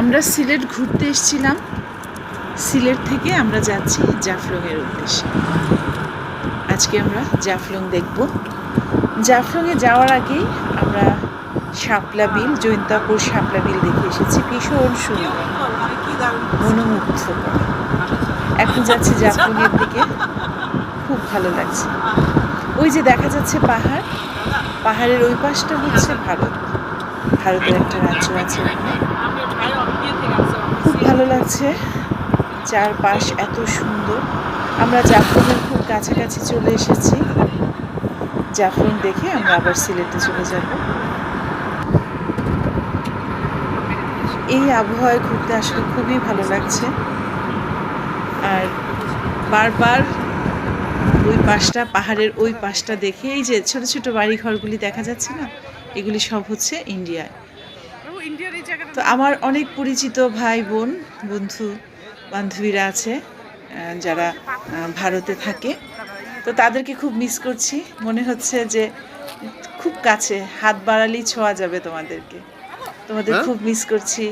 আমরা সিলেট ঘুরতে এসেছিলাম। সিলেট থেকে আমরা যাচ্ছি জাফলংয়ের উদ্দেশ্যে। আজকে আমরা জাফলং দেখব। জাফলংয়ে যাওয়ার আগেই আমরা শাপলা বিল, জৈন্তাপুর শাপলা বিল দেখে এসেছি। ভীষণ সুন্দর। মনোমুগ্ধকর। এখন যাচ্ছি জাফলংয়ের দিকে। খুব ভালো লাগছে। ওই যে দেখা যাচ্ছে পাহাড়। পাহাড়ের ওই পাশটা হচ্ছে ভারত। ভারতের একটা রাজ্য আছে ওখানে খুব ভালো লাগছে। চারপাশ এত সুন্দর। আমরা জাফলংয়ের খুব কাছাকাছি চলে এসেছি। জাফলং দেখে আমরা আবার সিলেটে চলে যাব। এই আবহাওয়ায় ঘুরতে আসলে খুবই ভালো লাগছে। আর বারবার ওই পাশটা, পাহাড়ের ওই পাশটা দেখে এই যে ছোট ছোট বাড়ি ঘরগুলি দেখা যাচ্ছে না? এগুলি সব হচ্ছে ইন্ডিয়ায়। তো আমার অনেক পরিচিত ভাই বোন বন্ধু বান্ধবীরা আছে যারা ভারতে থাকে। তো তাদেরকে খুব মিস করছি। মনে হচ্ছে যে খুব কাছে হাত বাড়ালেই ছোঁয়া যাবে তোমাদেরকে। তোমাদের হ্যাঁ? খুব মিস করছি।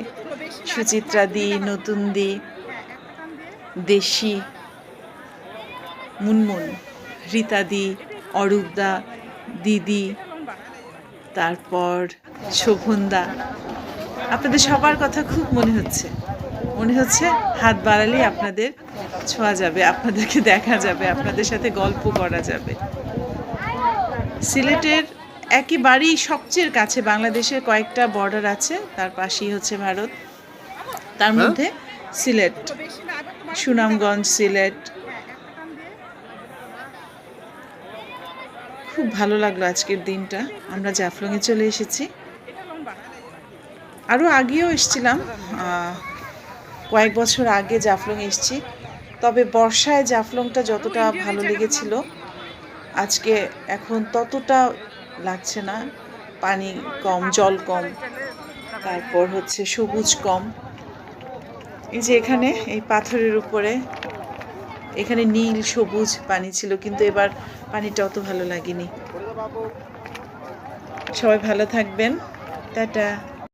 সুচিত্রা দি নতুন দি দেশি মুনমুন রীতা রীতাদি অরূপদা দিদি তারপর শোভনদা। আপনাদের সবার কথা খুব মনে হচ্ছে। মনে হচ্ছে হাত বাড়ালেই আপনাদের ছোঁয়া যাবে আপনাদেরকে দেখা যাবে আপনাদের সাথে গল্প করা যাবে। সিলেটের একেবারেই সবচেয়ে কাছে বাংলাদেশের কয়েকটা বর্ডার আছে তার পাশেই হচ্ছে ভারত। তার হ্যাঁ? মধ্যে সিলেট সুনামগঞ্জ সিলেট। খুব ভালো লাগল আজকের দিনটা। আমরা জাফলংয়ে চলে এসেছি। আরও আগেও এসেছিলাম কয়েক বছর আগে জাফলং এসছি। তবে বর্ষায় জাফলংটা যতটা ভালো লেগেছিল, আজকে এখন ততটা লাগছে না। পানি কম, জল কম, তারপর হচ্ছে সবুজ কম। এই যে এখানে, এই পাথরের উপরে, এখানে নীল, সবুজ পানি ছিল, কিন্তু এবার পানিটা অত ভালো লাগেনি। সবাই ভালো থাকবেন। টাটা।